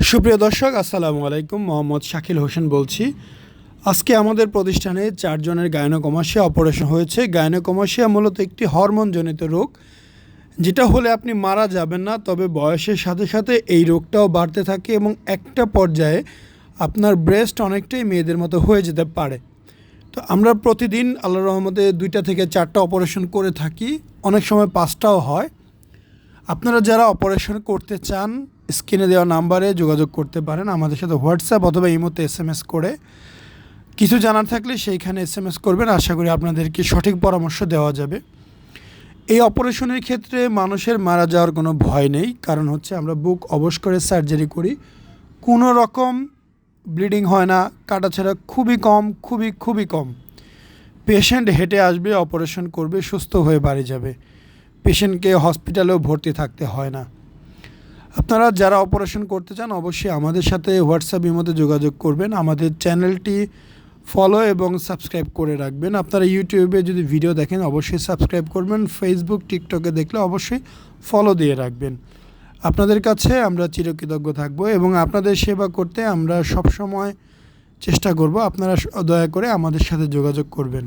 সুপ্রিয় দর্শক, আসসালামু আলাইকুম। মোহাম্মদ শাকিল হোসেন বলছি। আজকে আমাদের প্রতিষ্ঠানে চারজনের গায়নোকমাসিয়া অপারেশন হয়েছে। গায়নোকমাসিয়া মূলত একটি হরমোনজনিত রোগ, যেটা হলে আপনি মারা যাবেন না, তবে বয়সের সাথে সাথে এই রোগটাও বাড়তে থাকে এবং একটা পর্যায়ে আপনার ব্রেস্ট অনেকটাই মেয়েদের মতো হয়ে যেতে পারে। তো আমরা প্রতিদিন আল্লাহ রহমতে দুইটা থেকে চারটা অপারেশন করে থাকি। অনেক সময় পাঁচটাও হয়। আপনারা যারা অপারেশন করতে চান স্ক্রিনে দেওয়া নাম্বারে যোগাযোগ করতে পারেন, আমাদের সাথে হোয়াটসঅ্যাপ অথবা ইমোতে এস এম এস করে। কিছু জানার থাকলে সেইখানে এস এম এস করবেন, আশা করি আপনাদেরকে সঠিক পরামর্শ দেওয়া যাবে। এই অপারেশনের ক্ষেত্রে মানুষের মারা যাওয়ার কোনো ভয় নেই, কারণ হচ্ছে আমরা বুক অবশ করে সার্জারি করি। কোনো রকম ব্লিডিং হয় না কাটাছাড়া খুবই কম, খুবই খুবই কম। পেশেন্ট হেঁটে আসবে, অপারেশন করবে, সুস্থ হয়ে বাড়ি যাবে। পেশেন্টকে হসপিটালেও ভর্তি থাকতে হয় না। আপনারা যারা অপারেশন করতে চান, অবশ্যই আমাদের সাথে হোয়াটসঅ্যাপ মধ্যে যোগাযোগ করবেন। আমাদের চ্যানেলটি ফলো এবং সাবস্ক্রাইব করে রাখবেন। আপনারা ইউটিউবে যদি ভিডিও দেখেন, অবশ্যই সাবস্ক্রাইব করবেন। ফেসবুক টিকটকে দেখলে অবশ্যই ফলো দিয়ে রাখবেন। আপনাদের কাছে আমরা চিরকৃতজ্ঞ থাকব এবং আপনাদের সেবা করতে আমরা সবসময় চেষ্টা করব। আপনারা দয়া করে আমাদের সাথে যোগাযোগ করবেন।